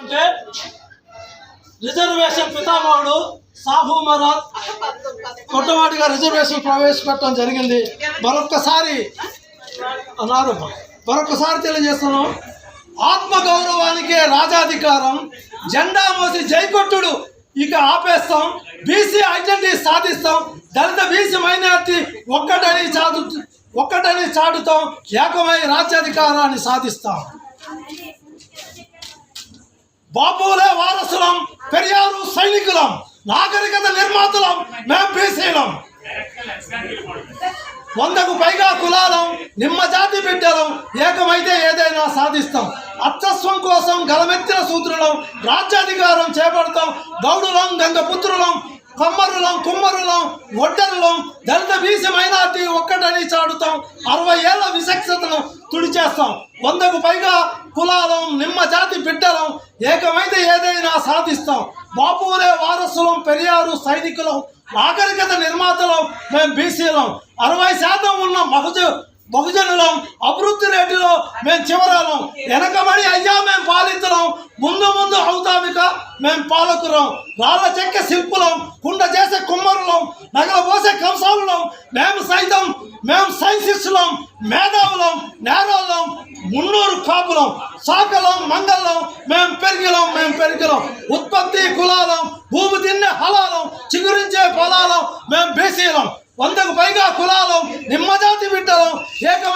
అంటే రిజర్వేషన్ పితామహుడు సాహు మహారాజ్ మొట్టమొదటిగా రిజర్వేషన్ ప్రవేశపెట్టడం జరిగింది. మరొక్కసారి అన్నారు. మరొకసారి తెలియజేస్తున్నాం. ఆత్మగౌరవానికే రాజాధికారం జెండా మోసి జైకొట్టుడు. ఇక ఆపేస్తాం. బీసీ ఐడెంటిటీ సాధిస్తాం. దళిత బీసీ మైనార్టీ ఒక్కటని చాటు ఒక్కటని చాటుతాం. ఏకమై రాజ్యాధికారాన్ని సాధిస్తాం. బాబులే వారసులం పెరియారు సైనికులం నాగరికత నిర్మాతలం మేం బీసీలం వందకు పైగా కులాలం నిమ్మ జాతి బిడ్డలం ఏకమైతే ఏదైనా సాధిస్తాం. అత్తస్వం కోసం గలమెత్తిన సూత్రులం రాజ్యాధికారం చేపడతాం గౌడులం గంగపుత్రులం కమ్మరులం కుమ్మరులం ఒడ్డరులం దళిత బీసీ మైనార్టీ ఒక్కటని చాడుతాం అరవై ఏళ్ళ విశక్షతను తుడిచేస్తాం. వందకు పైగా కులాలం నిమ్మ జాతి బిడ్డలం ఏకమైతే ఏదైనా సాధిస్తాం. బాపులే వారసులం పెరియారు సైనికులం నాగరికత నిర్మాతలం మేము బీసీలం. అరవై శాతం ఉన్న మహజ బహుజనులం అభివృద్ధి రేటు మేము చివరాలం. వెనకబడి అయ్యా మేము పాలించడం. ముందు ముందు అవుతామిక మేము పాలకురం రాళ్ళ చెక్క శిల్పులం. కుండ చేసే కుమ్మరులం. నగల పోసే కంసాలులం. మేము సైతం మేము సైన్సిస్టులం. మేధావులం. నేరాలం. మున్నూరు కాపులం. సాకలం మంగళం మేము పెరిగిలం మేము పెరిగిలం. ఉత్పత్తి కులాలం. భూమి తిన్నే హలాలం. చిగురించే పొలాలం. మేము బీసీలం. వందకు పైగా కులాలం. నిమ్మజ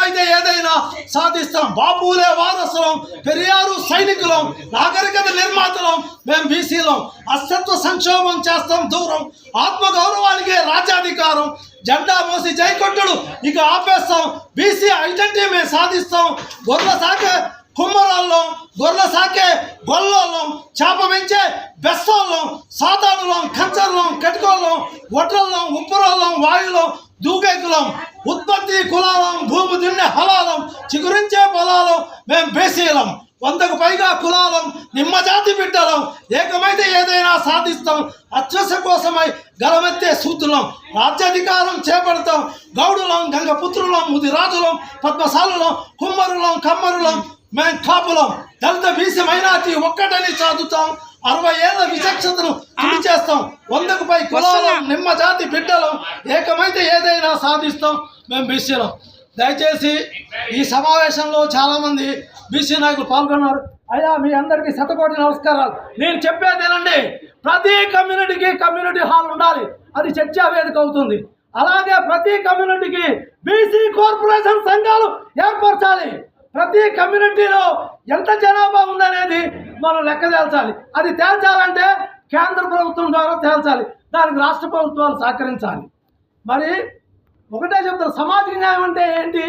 అయితే ఏదైనా సాధిస్తాం. బాపులే వారసులం పెరియారు సైనికులం నాగరికత నిర్మాతలం మేము బీసీలం. అస్తిత్వ సంక్షోభం చేస్తాం దూరం. ఆత్మగౌరవానికే రాజ్యాధికారం. జెండా మోసి జైకొట్టుడు ఇక ఆపేస్తాం. బీసీ ఐడెంటిటీ మేము సాధిస్తాం. గొర్రెల సాకే కుమ్మరాళ్ళం గొర్రెల సాకే గొల్లోళ్ళం చేప పెంచే బెస్సోళ్ళం సాధారణలం కంచర్లం కటికోళ్ళం ఒట్రల్లం ఉప్పురోళ్ళం వాయులం దూకేకులం ఉత్పత్తి కులాలం భూమి దున్నే హలాలం చిగురించే పొలాలం మేము బేసీలం. వందకు పైగా కులాలం నిమ్మజాతి బిడ్డలం. ఏకమైతే ఏదైనా సాధిస్తాం అత్యస కోసమై గలమెత్తే సూతులం. రాజ్యాధికారం చేపడతాం గౌడులం గంగపుత్రులం ముదిరాజులం పద్మశాలులం కుమ్మరులం కమ్మరులం మేము కాపులం. దళిత బీసీ మైనార్టీ ఒక్కటని చదువుతాం అరవై ఏళ్ళ విచక్షతను చేస్తాం. వందకు పై కులాలం నిమ్మ జాతి బిడ్డలం. ఏకమైతే ఏదైనా సాధిస్తాం. మేము బీసీలం. దయచేసి ఈ సమావేశంలో చాలామంది బీసీ నాయకులు పాల్గొన్నారు. అయ్యా మీ అందరికీ శతకోటి నమస్కారాలు. నేను చెప్పేది ఏనండి ప్రతి కమ్యూనిటీకి కమ్యూనిటీ హాల్ ఉండాలి. అది చర్చా వేదిక అవుతుంది. అలాగే ప్రతి కమ్యూనిటీకి బీసీ కార్పొరేషన్ సంఘాలు ఏర్పరచాలి. ప్రతి కమ్యూనిటీలో ఎంత జనాభా ఉందనేది మనం లెక్క తేల్చాలి. అది తేల్చాలంటే కేంద్ర ప్రభుత్వం ద్వారా తేల్చాలి. దానికి రాష్ట్ర ప్రభుత్వాలు సహకరించాలి. మరి ఒకటే చెప్తారు సమాజ న్యాయం అంటే ఏంటి?